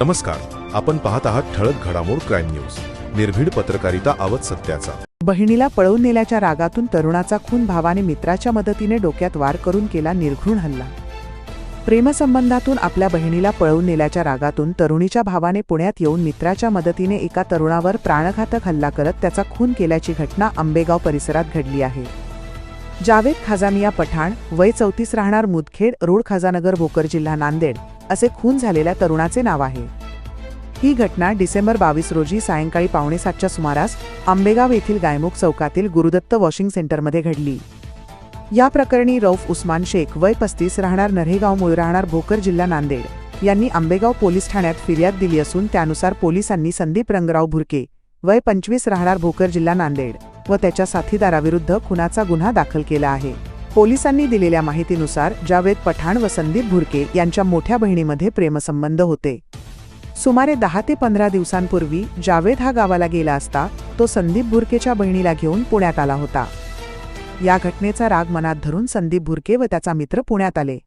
नमस्कार आपण पाहत आहात ठळक घडामोड क्राईम न्यूज. निर्भीड पत्रकारिता आवत सत्याचा. बहिणीला पळवून नेल्याच्या रागातून तरुणाचा खून भावाने मित्राच्या मदतीने डोक्यात वार करून केला निर्घृण हल्ला. प्रेमसंबंधातून आपल्या बहिणीला पळवून नेल्याच्या रागातून तरुणीच्या भावाने पुण्यात येऊन मित्राच्या मदतीने एका तरुणावर प्राणघातक हल्ला करत त्याचा खून केल्याची घटना आंबेगाव परिसरात घडली आहे. जावेद खाजामिया पठाण वय चौतीस राहणार मुदखेड रोड खाजानगर भोकर जिल्हा नांदेड. असे खून झालेल्या तरुणाचे नाव आहे. ही घटना डिसेंबर बावीस रोजी सायंकाळी पावणेसातच्या सुमारास आंबेगाव येथील गायमुख चौकातील गुरुदत्त वॉशिंग सेंटरमध्ये घडली. या प्रकरणी रौफ उस्मान शेख वय पस्तीस राहणार नरेगाव मूळ राहणार भोकर जिल्हा नांदेड यांनी आंबेगाव पोलीस ठाण्यात फिर्याद दिली असून त्यानुसार पोलिसांनी संदीप रंगराव भुरके वय पंचवीस राहणार भोकर जिल्हा नांदेड व त्याच्या साथीदाराविरुद्ध खुनाचा गुन्हा दाखल केला आहे. पोलिसांनी दिलेल्या माहितीनुसार जावेद पठाण व संदीप भुरके यांच्या मोठ्या बहिणीमध्ये प्रेमसंबंध होते. सुमारे दहा ते पंधरा दिवसांपूर्वी जावेद हा गावाला गेला असता तो संदीप भुरकेच्या बहिणीला घेऊन पुण्यात आला होता. या घटनेचा राग मनात धरून संदीप भुरके व त्याचा मित्र पुण्यात आले.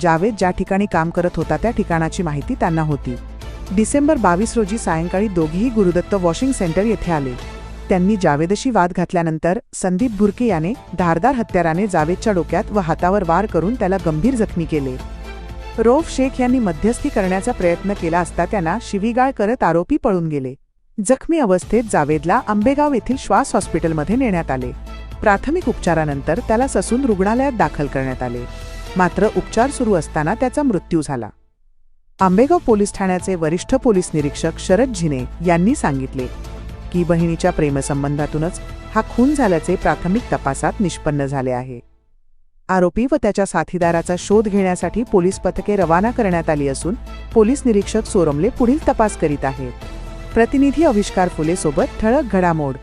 जावेद ज्या ठिकाणी काम करत होता त्या ठिकाणाची माहिती त्यांना होती. डिसेंबर बावीस रोजी सायंकाळी दोघेही गुरुदत्त वॉशिंग सेंटर येथे आले. त्यांनी जावेदशी वाद घातल्यानंतर संदीप भुरके याने धारदार हत्याराने जावेदच्या डोक्यात व हातावर वार करून त्याला गंभीर जखमी केले. रोफ शेख यांनी मध्यस्थी करण्याचा प्रयत्न केला असता त्यांना शिवीगाळ करत आरोपी पळून गेले. जखमी अवस्थेत जावेदला आंबेगाव येथील श्वास हॉस्पिटलमध्ये नेण्यात आले. प्राथमिक उपचारानंतर त्याला ससून रुग्णालयात दाखल करण्यात आले. मात्र उपचार सुरू असताना त्याचा मृत्यू झाला. आंबेगाव पोलीस ठाण्याचे वरिष्ठ पोलीस निरीक्षक शरद झिने यांनी सांगितले. की बहिणीच्या प्रेमसंबंधातूनच हा खून झाल्याचे प्राथमिक तपासात निष्पन्न झाले आहे. आरोपी व त्याच्या साथीदाराचा शोध घेण्यासाठी पोलीस पथके रवाना करण्यात आली असून पोलीस निरीक्षक सोरमले पुढील तपास करीत आहेत. प्रतिनिधी अविष्कार फुले सोबत ठळक घडामोड.